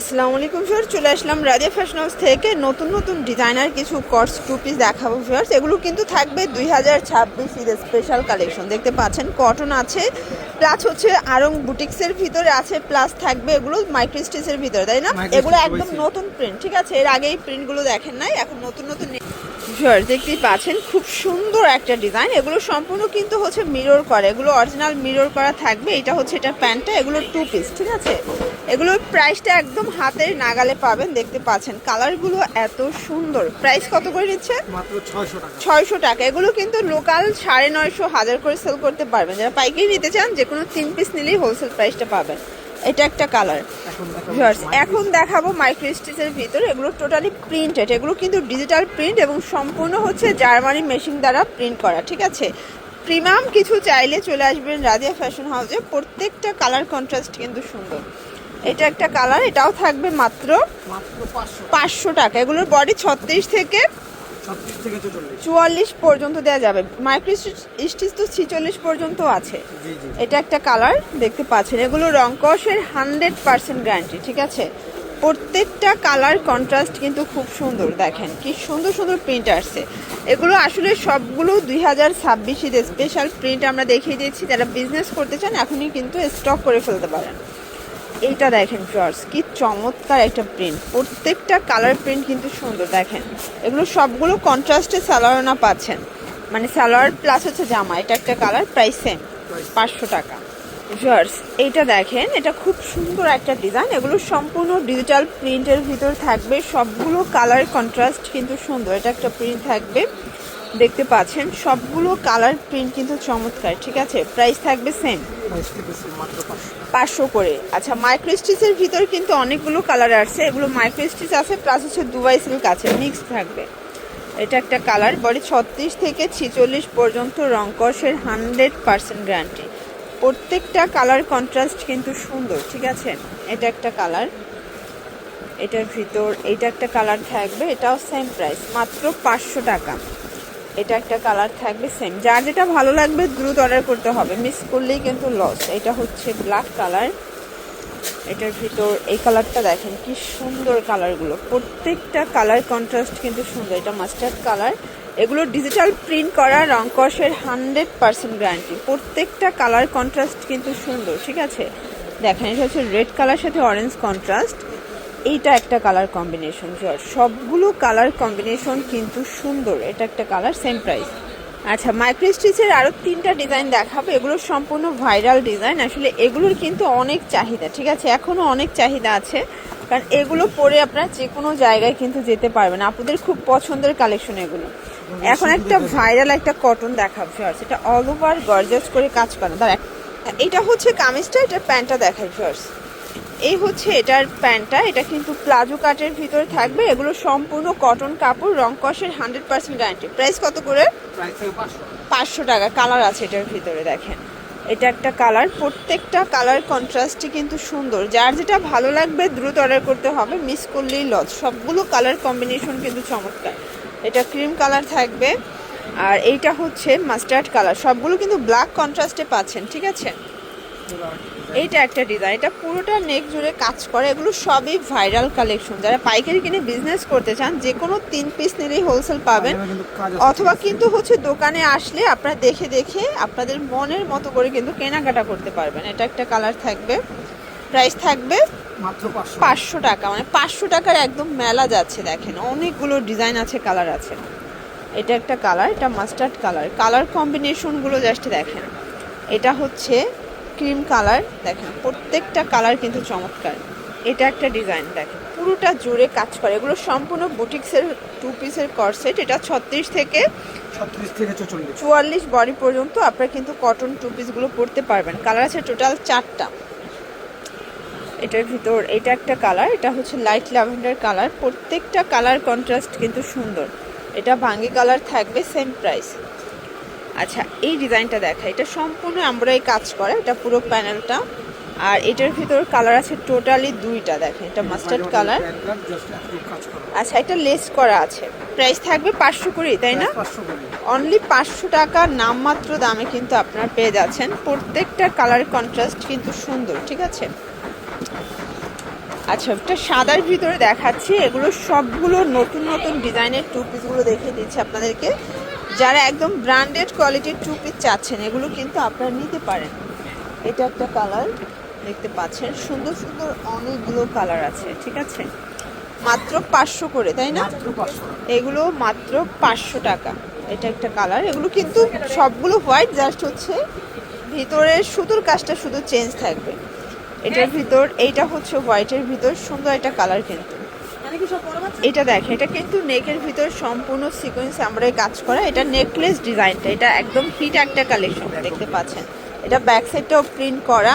আসসালামু আলাইকুম স্যার চলে আসলাম রাজা ফ্যাশন হাউস থেকে। নতুন নতুন ডিজাইনার কিছু কর্স টু পিস দেখাবো ফিয়ার্স এগুলো কিন্তু থাকবে দুই হাজার ছাব্বিশ ঈদের স্পেশাল কালেকশন দেখতে পাচ্ছেন কটন আছে প্লাস হচ্ছে আরং বুটিক্সের ভিতরে আছে প্লাস থাকবে এগুলো মাইক্রোস্টিসের ভিতরে তাই না? এগুলো একদম নতুন প্রিন্ট ঠিক আছে? এর আগে এই প্রিন্টগুলো দেখেন নাই এখন নতুন নতুন ভিউয়ার্স দেখতেই পাচ্ছেন খুব সুন্দর একটা ডিজাইন। এগুলো সম্পূর্ণ কিন্তু হচ্ছে মিরর করা। এগুলো অরিজিনাল মিরর করা থাকবে। এটা হচ্ছে এটা প্যান্টটা এগুলো টু পিস ঠিক আছে? এগুলোর প্রাইসটা একদম হাতের নাগালে পাবেন দেখতে পাচ্ছেন। কালারগুলো এত সুন্দর। প্রাইস কত করে নিচ্ছে? ছয়শো টাকা। এগুলো কিন্তু লোকাল সাড়ে নয়শো হাজার করে সেল করতে পারবেন। যারা পাইকারি নিতে চান যে কোনো তিন পিস নিলেই হোলসেল প্রাইসটা পাবেন। এটা একটা কালার এখন দেখাবো ভিউয়ার্স এখন দেখাবো মাইক্রো স্টিচের ভিতরে। এগুলো টোটালি প্রিন্টেড এগুলো কিন্তু ডিজিটাল প্রিন্ট এবং সম্পূর্ণ হচ্ছে জার্মানি মেশিন দ্বারা প্রিন্ট করা ঠিক আছে? প্রিমিয়াম কিছু চাইলে চলে আসবেন রাজিয়া ফ্যাশন হাউসে প্রত্যেকটা কালার কন্ট্রাস্ট কিন্তু সুন্দর। এটা একটা কালার এটাও থাকবে মাত্র পাঁচশো। টাকা। এগুলোর বডি ছত্রিশ থেকে চুয়াল্লিশ। পর্যন্ত দেওয়া যাবে। মাইক্রো স্টিচ তো ছিচল্লিশ পর্যন্ত আছে। জি জি। এটা একটা কালার দেখতে পাচ্ছেন। এগুলো রংকসের হান্ড্রেড পার্সেন্ট গ্যারান্টি ঠিক আছে? প্রত্যেকটা কালার কন্ট্রাস্ট কিন্তু খুব সুন্দর দেখেন। কি সুন্দর সুন্দর প্রিন্ট আসছে। এগুলো আসলে সবগুলো দুই হাজার স্পেশাল প্রিন্ট আমরা দেখিয়ে দিয়েছি। যারা বিজনেস করতে চান এখনই কিন্তু স্টক করে ফেলতে পারেন। এইটা দেখেন ফ্রস কি চমৎকার একটা প্রিন্ট প্রত্যেকটা কালার প্রিন্ট কিন্তু সুন্দর, দেখেন। এগুলো সবগুলো কন্ট্রাস্টে সালোয়ারনা পাচ্ছেন। মানে স্যালোয়ার প্লাস হচ্ছে জামা, এটা একটা কালার প্রাইস সেম পাঁচশো টাকা। জার্স এইটা দেখেন, এটা খুব সুন্দর একটা ডিজাইন এগুলো সম্পূর্ণ ডিজিটাল প্রিন্টের ভিতর থাকবে, সবগুলো কালার কন্ট্রাস্ট কিন্তু সুন্দর। এটা একটা প্রিন্ট থাকবে। দেখতে পাচ্ছেন, সবগুলো কালার প্রিন্ট কিন্তু চমৎকার, ঠিক আছে? প্রাইস থাকবে সেম পাঁচশো করে। আচ্ছা মাইক্রো স্টিচের ভিতর কিন্তু অনেকগুলো কালার আসছে। এগুলো মাইক্রো স্টিচ আছে প্লাস হচ্ছে দুবাই সিল্ক আছে মিক্স থাকবে। এটা একটা কালার বডি ছত্রিশ থেকে ছিচল্লিশ পর্যন্ত রংকসের হান্ড্রেড পার্সেন্ট গ্যারান্টি প্রত্যেকটা কালার কন্ট্রাস্ট কিন্তু সুন্দর, ঠিক আছে? এটা একটা কালার এটার ভিতর এটা একটা কালার থাকবে, এটাও সেম প্রাইস মাত্র পাঁচশো টাকা। এটা একটা কালার থাকবে সেম যার যেটা ভালো লাগবে, দ্রুত অর্ডার করতে হবে। মিস করলেই কিন্তু লস এটা হচ্ছে ব্ল্যাক কালার এটার ভিতর এই কালারটা দেখেন, কি সুন্দর কালারগুলো প্রত্যেকটা কালার কন্ট্রাস্ট কিন্তু সুন্দর। এটা মাস্টার্ড কালার এগুলো ডিজিটাল প্রিন্ট করা রংকসের হান্ড্রেড পার্সেন্ট গ্যারান্টি প্রত্যেকটা কালার কন্ট্রাস্ট কিন্তু সুন্দর, ঠিক আছে? দেখেন, এটা হচ্ছে রেড কালার সাথে অরেঞ্জ কন্ট্রাস্ট এইটা একটা কালার কম্বিনেশন সবগুলো কালার কম্বিনেশন কিন্তু সুন্দর, এটা একটা কালার সেম প্রাইস আচ্ছা মাইক্রো স্টিচের আরও তিনটা ডিজাইন দেখাবো, এগুলো সম্পূর্ণ ভাইরাল ডিজাইন আসলে এগুলোর কিন্তু অনেক চাহিদা, ঠিক আছে? এখনও অনেক চাহিদা আছে, কারণ এগুলো পরে আপনারা যে কোনো জায়গায় কিন্তু যেতে পারবেন, আপনাদের খুব পছন্দের কালেকশন এগুলো। এখন একটা ভাইরাল একটা কটন দেখাবো ফার্স্ট এটা অল ওভার গর্জাস করে কাজ করা। দাঁড়া এটা হচ্ছে কামিজটা, এটা প্যান্টটা দেখাই ফার্স্ট এই হচ্ছে এটার প্যান্টটা, এটা কিন্তু প্লাজো কাটের ভিতরে থাকবে, এগুলো সম্পূর্ণ কটন কাপড়, রং কষের হান্ড্রেড পার্সেন্ট গ্যারান্টি প্রাইস কত করে? পাঁচশো টাকা কালার আছে এটার ভিতরে, দেখেন। এটা একটা কালার প্রত্যেকটা কালার কন্ট্রাস্টই কিন্তু সুন্দর। যার যেটা ভালো লাগবে, দ্রুত অর্ডার করতে হবে মিস করলেই লজ সবগুলো কালার কম্বিনেশন কিন্তু চমৎকার। এটা ক্রিম কালার থাকবে, আর এইটা হচ্ছে মাস্টার্ড কালার সবগুলো কিন্তু ব্ল্যাক কন্ট্রাস্টে পাচ্ছেন, ঠিক আছে? এইটা একটা ডিজাইন এটা পুরোটা নেক জুড়ে কাজ করে এগুলো সবই ভাইরাল কালেকশন যারা পাইকারি কিনে বিজনেস করতে চান যে কোনো তিন পিস নিলেই হোলসেল পাবেন। অথবা কিন্তু হচ্ছে দোকানে আসলে আপনারা দেখে দেখে আপনাদের মনের মতো করে কিন্তু কেনাকাটা করতে পারবেন। এটা একটা কালার থাকবে। প্রাইস থাকবে পাঁচশো। টাকা মানে পাঁচশো টাকার একদম মেলা যাচ্ছে দেখেন। অনেকগুলো ডিজাইন আছে কালার আছে। এটা একটা কালার এটা মাস্টার্ড কালার কালার কম্বিনেশনগুলো জাস্ট দেখেন। এটা হচ্ছে ক্রিম কালার দেখেন প্রত্যেকটা কালার কিন্তু চমৎকার। এটা একটা ডিজাইন দেখেন পুরোটা জুড়ে কাজ করে। এগুলো সম্পূর্ণ বুটিক্সের টু পিসের করসেট এটা ছত্রিশ থেকে চুয়াল্লিশ বডি পর্যন্ত আপনারা কিন্তু কটন টু পিসগুলো পরতে পারবেন। কালার আছে টোটাল চারটা। এটার ভিতর এটা একটা কালার এটা হচ্ছে লাইট ল্যাভেন্ডার কালার প্রত্যেকটা কালার কন্ট্রাস্ট কিন্তু সুন্দর। এটা ভাঙ্গি কালার থাকবে সেম প্রাইস আচ্ছা এই ডিজাইনটা দেখা এটা সম্পূর্ণ আমরাই কাজ করা এটা পুরো প্যানেলটা। আর এটার ভিতর কালার আছে টোটালি দুইটা দেখেন এটা মাস্টার্ড কালার। আচ্ছা এটা লেস করা আছে। প্রাইস থাকবে পাঁচশো করেই তাই না? অনলি পাঁচশো টাকা নামমাত্র দামে কিন্তু আপনারা পেয়ে যাচ্ছেন। প্রত্যেকটা কালার কন্ট্রাস্ট কিন্তু সুন্দর ঠিক আছে? আচ্ছা একটা সাদার ভিতরে দেখাচ্ছি এগুলো সবগুলো নতুন নতুন ডিজাইনের টু পিসগুলো দেখিয়ে দিচ্ছি আপনাদেরকে। যারা একদম ব্র্যান্ডেড কোয়ালিটির টু পিস চাচ্ছেন এগুলো কিন্তু আপনারা নিতে পারেন। এটা একটা কালার দেখতে পাচ্ছেন। সুন্দর সুন্দর অনেকগুলো কালার আছে ঠিক আছে? মাত্র পাঁচশো করে তাই না? এগুলো মাত্র পাঁচশো টাকা। এটা একটা কালার এগুলো কিন্তু সবগুলো হোয়াইট জাস্ট হচ্ছে ভিতরের সুতোর কাজটা শুধু চেঞ্জ থাকবে। এটার ভিতর এইটা হচ্ছে হোয়াইটের ভিতর সুন্দর একটা কালার কিন্তু। এটা দেখে এটা কিন্তু নেকের ভিতর সম্পূর্ণ সিকোয়েন্স আমরা কাজ করা। এটা নেকলেস ডিজাইনটা এটা একদম হিট একটা কালেকশন দেখতে পাচ্ছেন। এটা ব্যাক সাইডটাও প্রিন্ট করা।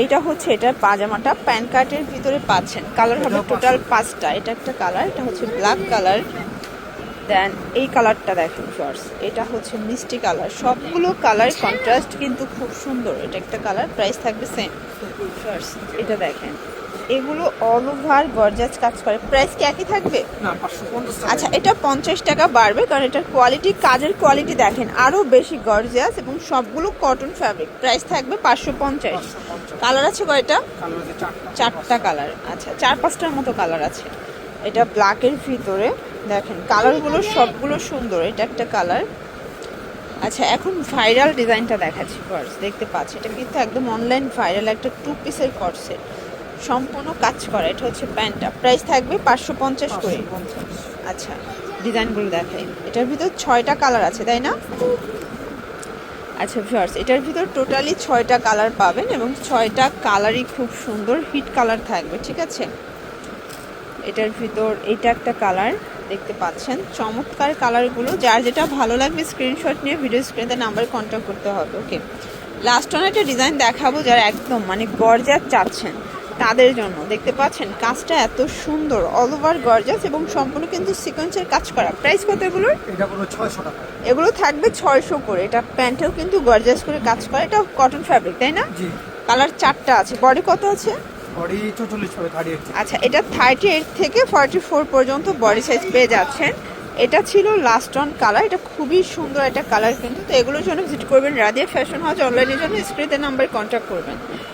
এইটা হচ্ছে এটা পাজামাটা প্যান কার্টের ভিতরে পাচ্ছেন। কালার হবে টোটাল পাঁচটা। এটা একটা কালার এটা হচ্ছে ব্ল্যাক কালার দেন এই কালারটা দেখেন ফার্স্ট এটা হচ্ছে মিষ্টি কালার সবগুলো কালার কন্ট্রাস্ট কিন্তু খুব সুন্দর। এটা একটা কালার প্রাইস থাকবে সেম ফার্স্ট এটা দেখেন। এগুলো অল ওভার গর্জাস কাজ করে। প্রাইস কি একই থাকবে। আচ্ছা এটা পঞ্চাশ টাকা বাড়বে কারণ এটার কোয়ালিটি কাজের কোয়ালিটি দেখেন আরও বেশি গর্জিয়াস এবং সবগুলো কটন ফ্যাব্রিক প্রাইস থাকবে পাঁচশো পঞ্চাশ। কালার আছে কয়টা? চারটা। কালার আচ্ছা চার পাঁচটার মতো কালার আছে। এটা ব্ল্যাকের ভিতরে। দেখেন কালারগুলো সবগুলো সুন্দর এটা একটা কালার আচ্ছা এখন ভাইরাল ডিজাইনটা দেখাচ্ছি ফার্স্ট দেখতে পাচ্ছি। এটা কিন্তু একদম অনলাইন ভাইরাল একটা টু পিসের কর্সেট সম্পূর্ণ কাজ করা। এটা হচ্ছে প্যান্টটা। প্রাইস থাকবে পাঁচশো পঞ্চাশ করে। আচ্ছা ডিজাইনগুলো দেখাই। এটার ভিতর ছয়টা কালার আছে তাই না? আচ্ছা ভিউয়ার্স এটার ভিতর টোটালি ছয়টা কালার পাবেন এবং ছয়টা কালারই খুব সুন্দর হিট কালার থাকবে ঠিক আছে? এটার ভিতর এটা একটা কালার দেখতে পাচ্ছেন। চমৎকার কালারগুলো যার যেটা ভালো লাগবে স্ক্রিনশট নিয়ে ভিডিও স্ক্রিনে নাম্বার কন্ট্যাক্ট করতে হবে ওকে লাস্ট অন একটা ডিজাইন দেখাবো যারা একদম মানে গর্জাস চাচ্ছেন। তাদের জন্য। দেখতে পাচ্ছেন কাজটা এত সুন্দর অল ওভার গর্জাস এবং সম্পূর্ণ কিন্তু সিকোয়েন্সের কাজ করা। প্রাইস কত এগুলোর? এগুলো থাকবে ছয়শো করে। এটা প্যান্টেও কিন্তু গর্জাস করে কাজ করা। এটা কটন ফ্যাব্রিক তাই না? জি। কালার চারটা আছে। বডি কত আছে? আচ্ছা এটা থার্টি এইট থেকে ফর্টি ফোর পর্যন্ত বডি সাইজ পেয়ে যাচ্ছেন। এটা ছিল লাস্ট অন কালার এটা খুবই সুন্দর একটা কালার কিন্তু। তো এগুলোর জন্য ভিজিট করবেন। রাধিয়া ফ্যাশন হাউস অনলাইনের জন্য স্ক্রিনের নাম্বার কন্ট্যাক্ট করবেন।